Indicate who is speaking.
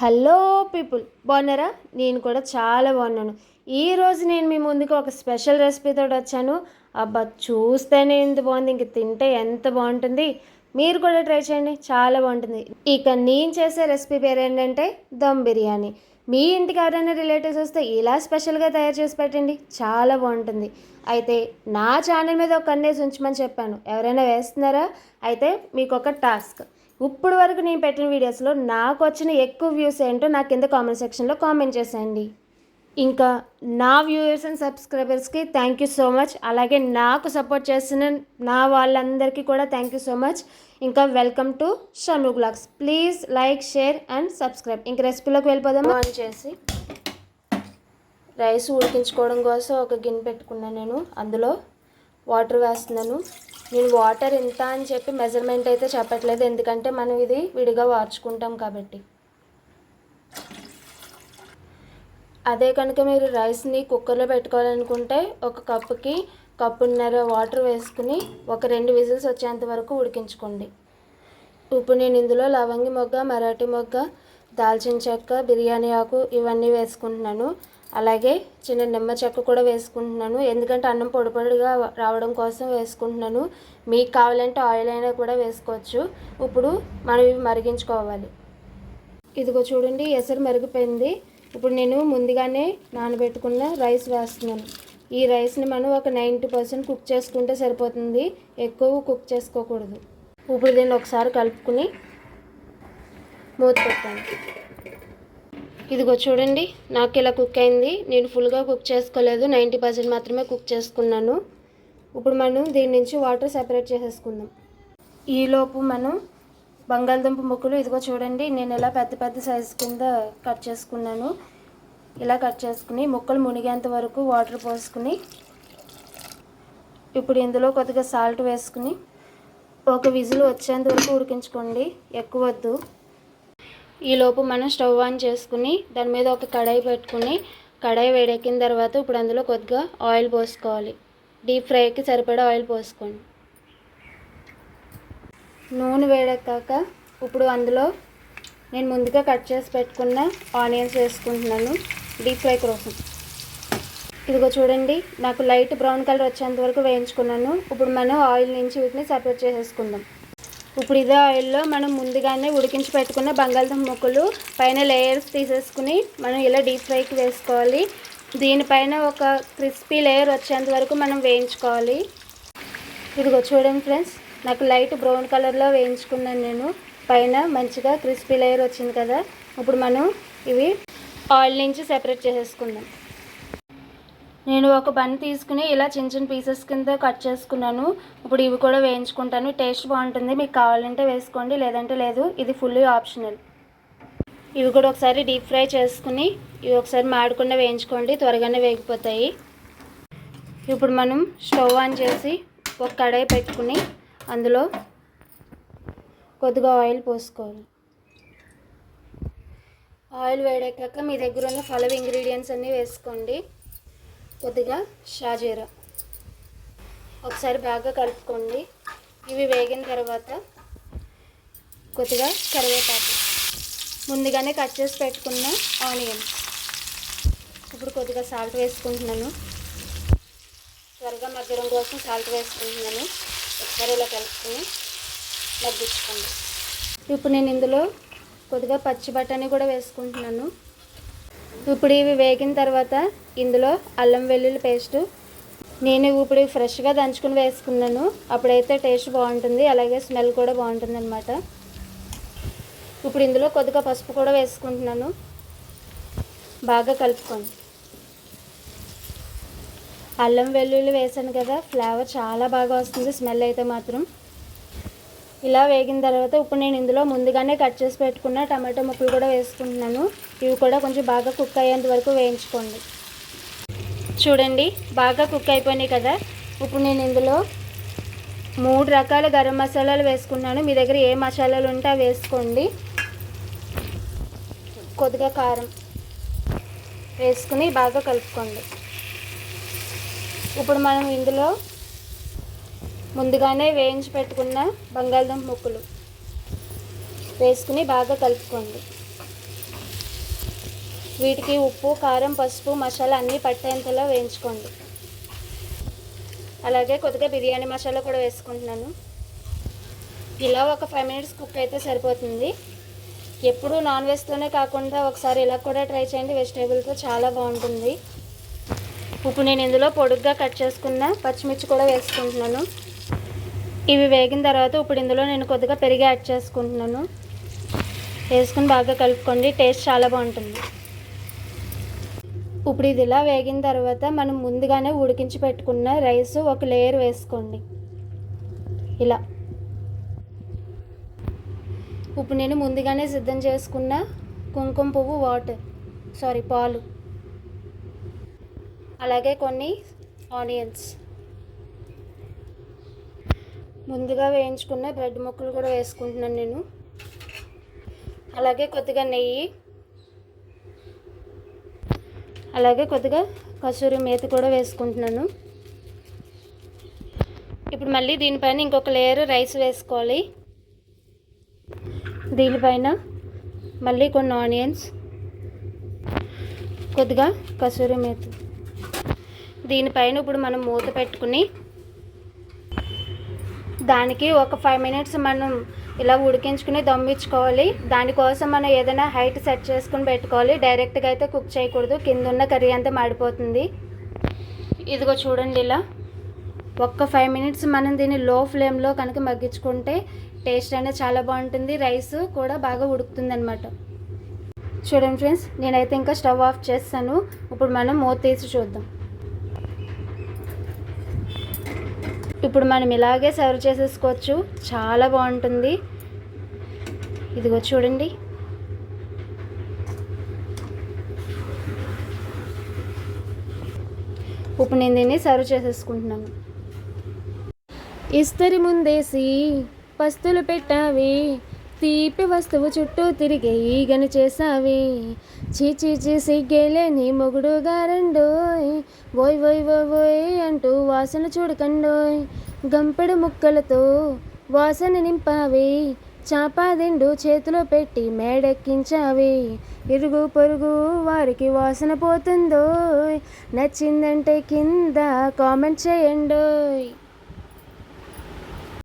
Speaker 1: Hello people బాగున్నారా? నేను కూడా చాలా బాగున్నాను. ఈరోజు నేను మీ ముందుకు ఒక స్పెషల్ రెసిపీతో వచ్చాను. అబ్బా చూస్తేనే ఎంత బాగుంది ఇంక తింటే ఎంత బాగుంటుంది. మీరు కూడా ట్రై చేయండి చాలా బాగుంటుంది. ఇక నేను చేసే రెసిపీ పేరు ఏంటంటే దమ్ బిర్యానీ. మీ ఇంటికి ఎవరైనా రిలేటివ్స్ వస్తే ఇలా స్పెషల్గా తయారు చేసి పెట్టండి చాలా బాగుంటుంది. అయితే నా ఛానల్ మీద ఒక కన్నేసి ఉంచమని చెప్పాను. ఎవరైనా వేస్తున్నారా? అయితే మీకు ఒక టాస్క్. ఇప్పుడు వరకు నేను పెట్టిన వీడియోస్లో నాకు వచ్చిన ఎక్కువ వ్యూస్ ఏంటో నాకు కింద కామెంట్ సెక్షన్లో కామెంట్ చేసేయండి. ఇంకా నా వ్యూయర్స్ అండ్ సబ్స్క్రైబర్స్కి థ్యాంక్ యూ సో మచ్ అలాగే నాకు సపోర్ట్ చేస్తున్న నా వాళ్ళందరికీ కూడా థ్యాంక్ యూ సో మచ్ ఇంకా welcome to Shanu vlogs please like share and subscribe ఇంక రెసిపీలోకి వెళ్ళిపోదాం ఆన్ చేసి రైస్ ఉడికించుకోవడం కోసం ఒక గిన్నె పెట్టుకున్నాను నేను. అందులో వాటర్ వేస్తున్నాను. నేను వాటర్ ఇంత అని చెప్పి మెజర్మెంట్ అయితే చెప్పట్లేదు. ఎందుకంటే మనం ఇది విడిగా వార్చుకుంటాం కాబట్టి. అదే కనుక మీరు రైస్ని కుక్కర్లో పెట్టుకోవాలనుకుంటే ఒక కప్పుకి కప్పున్నర వాటర్ వేసుకుని ఒక రెండు విజిల్స్ వచ్చేంత వరకు ఉడికించుకోండి. ఇప్పుడు నేను ఇందులో లవంగి మొగ్గ మరాఠీ మొగ్గ దాల్చిన చెక్క బిర్యానీ ఆకు ఇవన్నీ వేసుకుంటున్నాను. అలాగే చిన్న నిమ్మ చెక్క కూడా వేసుకుంటున్నాను. ఎందుకంటే అన్నం పొడి పొడిగా రావడం కోసం వేసుకుంటున్నాను. మీకు కావాలంటే ఆయిల్ అయినా కూడా వేసుకోవచ్చు. ఇప్పుడు మనం ఇవి మరిగించుకోవాలి. ఇదిగో చూడండి ఎసరు మరిగిపోయింది. ఇప్పుడు నేను ముందుగానే నానబెట్టుకున్న రైస్ వేస్తున్నాను. ఈ రైస్ని మనం ఒక నైంటీ పర్సెంట్ కుక్ చేసుకుంటే సరిపోతుంది. ఎక్కువ కుక్ చేసుకోకూడదు. ఇప్పుడు దీన్ని ఒకసారి కలుపుకుని మూత పెట్టాను. ఇదిగో చూడండి నాకు ఇలా కుక్ అయింది. నేను ఫుల్గా కుక్ చేసుకోలేదు. నైంటీ పర్సెంట్ మాత్రమే కుక్ చేసుకున్నాను. ఇప్పుడు మనం దీని నుంచి వాటర్ సెపరేట్ చేసేసుకుందాం. ఈలోపు మనం బంగాళదుంప ముక్కలు ఇదిగో చూడండి నేను ఇలా పెద్ద పెద్ద సైజు కింద కట్ చేసుకున్నాను. ఇలా కట్ చేసుకుని ముక్కలు మునిగేంత వరకు వాటర్ పోసుకుని ఇప్పుడు ఇందులో కొద్దిగా సాల్ట్ వేసుకుని ఒక విజిల్ వచ్చేంత వరకు ఉడికించుకోండి. ఎక్కువ వద్దు. ఈలోపు మనం స్టవ్ ఆన్ చేసుకుని దాని మీద ఒక కడాయి పెట్టుకుని కడాయి వేడెక్కిన తర్వాత ఇప్పుడు అందులో కొద్దిగా ఆయిల్ పోసుకోవాలి. డీప్ ఫ్రైకి సరిపడా ఆయిల్ పోసుకోండి. నూనె వేడెక్కాక ఇప్పుడు అందులో నేను ముందుగా కట్ చేసి పెట్టుకున్న ఆనియన్స్ వేసుకుంటున్నాను డీప్ ఫ్రై కోసం. ఇదిగో చూడండి నాకు లైట్ బ్రౌన్ కలర్ వచ్చేంత వరకు వేయించుకున్నాను. ఇప్పుడు మనం ఆయిల్ నుంచి వీటిని సపరేట్ చేసేసుకుందాం. ఇప్పుడు ఇదే ఆయిల్లో మనం ముందుగానే ఉడికించి పెట్టుకున్న బంగాళదుంప ముక్కలు పైన లేయర్స్ తీసేసుకుని మనం ఇలా డీప్ ఫ్రైకి వేసుకోవాలి. దీనిపైన ఒక క్రిస్పీ లేయర్ వచ్చేంత వరకు మనం వేయించుకోవాలి. ఇదిగో చూడండి ఫ్రెండ్స్ నాకు లైట్ బ్రౌన్ కలర్లో వేయించుకున్నాను నేను. పైన మంచిగా క్రిస్పీ లేయర్ వచ్చింది కదా. ఇప్పుడు మనం ఇవి ఆయిల్ నుంచి సెపరేట్ చేసేసుకుందాం. నేను ఒక బన్ తీసుకుని ఇలా చిన్న చిన్న పీసెస్ కింద కట్ చేసుకున్నాను. ఇప్పుడు ఇవి కూడా వేయించుకుంటాను. టేస్ట్ బాగుంటుంది. మీకు కావాలంటే వేసుకోండి. లేదంటే లేదు. ఇది ఫుల్లీ ఆప్షనల్ ఇవి కూడా ఒకసారి డీప్ ఫ్రై చేసుకుని ఇవి ఒకసారి మాడకుండా వేయించుకోండి. త్వరగానే వేగిపోతాయి. ఇప్పుడు మనం స్టవ్ ఆన్ చేసి ఒక కడాయి పెట్టుకుని అందులో కొద్దిగా ఆయిల్ పోసుకోవాలి. ఆయిల్ వేడెక్కాక మీ దగ్గర ఉన్న ఫలవ్ ఇంగ్రీడియంట్స్ అన్నీ వేసుకోండి. కొద్దిగా షాజీరా. ఒకసారి బాగా కలుపుకోండి. ఇవి వేగిన తర్వాత కొద్దిగా కరివేపాకు. ముందుగానే కట్ చేసి పెట్టుకున్న ఆనియన్. ఇప్పుడు కొద్దిగా సాల్ట్ వేసుకుంటున్నాను. త్వరగా మగ్గడం కోసం సాల్ట్ వేసుకుంటున్నాను. ఒకసారి ఇలా కలుపుకొని మగ్గించుకోండి. ఇప్పుడు నేను ఇందులో కొద్దిగా పచ్చి బఠానీ కూడా వేసుకుంటున్నాను. ఇప్పుడు ఇవి వేగిన తర్వాత ఇందులో అల్లం వెల్లుల్లి పేస్టు. నేను ఇప్పుడు ఫ్రెష్గా దంచుకుని వేసుకున్నాను. అప్పుడైతే టేస్ట్ బాగుంటుంది. అలాగే స్మెల్ కూడా బాగుంటుంది అనమాట ఇప్పుడు ఇందులో కొద్దిగా పసుపు కూడా వేసుకుంటున్నాను. బాగా కలుపుకోండి. అల్లం వెల్లుల్లి వేసాను కదా ఫ్లేవర్ చాలా బాగా వస్తుంది. స్మెల్ అయితే మాత్రం. ఇలా వేగిన తర్వాత ఇప్పుడు నేను ఇందులో ముందుగానే కట్ చేసి పెట్టుకున్న టమాటో ముక్కలు కూడా వేసుకుంటున్నాను. ఇవి కూడా కొంచెం బాగా కుక్ అయ్యేంత వరకు వేయించుకోండి. చూడండి బాగా కుక్ అయిపోయినాయి కదా. ఇప్పుడు నేను ఇందులో మూడు రకాల గరం మసాలాలు వేసుకున్నాను. మీ దగ్గర ఏ మసాలాలు ఉంటే అవి వేసుకోండి. కొద్దిగా కారం వేసుకుని బాగా కలుపుకోండి. ఇప్పుడు మనం ఇందులో ముందుగానే వేయించి పెట్టుకున్న బంగాళదుంప ముక్కలు వేసుకుని బాగా కలుపుకోండి. వీటికి ఉప్పు కారం పసుపు మసాలా అన్నీ పట్టేంతలో వేయించుకోండి. అలాగే కొద్దిగా బిర్యానీ మసాలా కూడా వేసుకుంటున్నాను. ఇలా ఒక ఫైవ్ మినిట్స్ కుక్ అయితే సరిపోతుంది. ఎప్పుడు నాన్ వెజ్తోనే కాకుండా ఒకసారి ఇలా కూడా ట్రై చేయండి. వెజిటేబుల్తో చాలా బాగుంటుంది. ఇప్పుడు నేను ఇందులో పొడుగ్గా కట్ చేసుకున్న పచ్చిమిర్చి కూడా వేసుకుంటున్నాను. ఇవి వేగిన తర్వాత ఇప్పుడు ఇందులో నేను కొద్దిగా పెరిగి యాడ్ చేసుకుంటున్నాను. వేసుకుని బాగా కలుపుకోండి టేస్ట్ చాలా బాగుంటుంది. ఇప్పుడు ఇది ఇలా వేగిన తర్వాత మనం ముందుగానే ఉడికించి పెట్టుకున్న రైస్ ఒక లేయర్ వేసుకోండి. ఇలా. ఇప్పుడు నేను ముందుగానే సిద్ధం చేసుకున్న కుంకుమ పువ్వు వాటర్ సారీ పాలు. అలాగే కొన్ని ఆనియన్స్. ముందుగా వేయించుకున్న బ్రెడ్ ముక్కలు కూడా వేసుకుంటున్నాను నేను. అలాగే కొద్దిగా నెయ్యి అలాగే కొద్దిగా కసూరి మేత కూడా వేసుకుంటున్నాను. ఇప్పుడు మళ్ళీ దీనిపైన ఇంకొక లేయర్ రైస్ వేసుకోవాలి. దీనిపైన మళ్ళీ కొన్ని ఆనియన్స్ కొద్దిగా కసూరి మేత. దీనిపైన ఇప్పుడు మనం మూత పెట్టుకుని దానికి ఒక ఫైవ్ మినిట్స్ మనం ఇలా ఉడికించుకుని దమ్మించుకోవాలి. దానికోసం మనం ఏదైనా హైట్ సెట్ చేసుకుని పెట్టుకోవాలి. డైరెక్ట్గా అయితే కుక్ చేయకూడదు. కింద ఉన్న కర్రీ అంతా మాడిపోతుంది. ఇదిగో చూడండి ఇలా. ఒక్క ఫైవ్ మినిట్స్ మనం దీన్ని లో ఫ్లేమ్లో కనుక మగ్గించుకుంటే టేస్ట్ అనేది చాలా బాగుంటుంది. రైస్ కూడా బాగా ఉడుకుతుంది అనమాట చూడండి ఫ్రెండ్స్ నేనైతే ఇంకా స్టవ్ ఆఫ్ చేస్తాను. ఇప్పుడు మనం మూత తీసి చూద్దాం. ఇప్పుడు మనం ఇలాగే సర్వ్ చేసేసుకోవచ్చు. చాలా బాగుంటుంది. ఇదిగో చూడండి. ఇప్పుడు నేను దీన్ని సర్వ్ చేసేసుకుంటున్నాను ఇస్తరి ముందేసి పస్తులు పెట్టావి తీపి వస్తువు చుట్టూ తిరిగే ఈగని చేసావి చీచీచి సిగ్గేలే నీ మొగుడు గారండోయ్ ఓయ్ ఓయ్ ఓయ్ ఓయ్ అంటూ వాసన చూడకండోయ్. గంపెడు ముక్కలతో వాసన నింపావి. చాపాదిండు చేతిలో పెట్టి మేడెక్కించావి. ఇరుగు పొరుగు వారికి వాసన పోతుందో నచ్చిందంటే కింద కామెంట్ చేయండోయ్.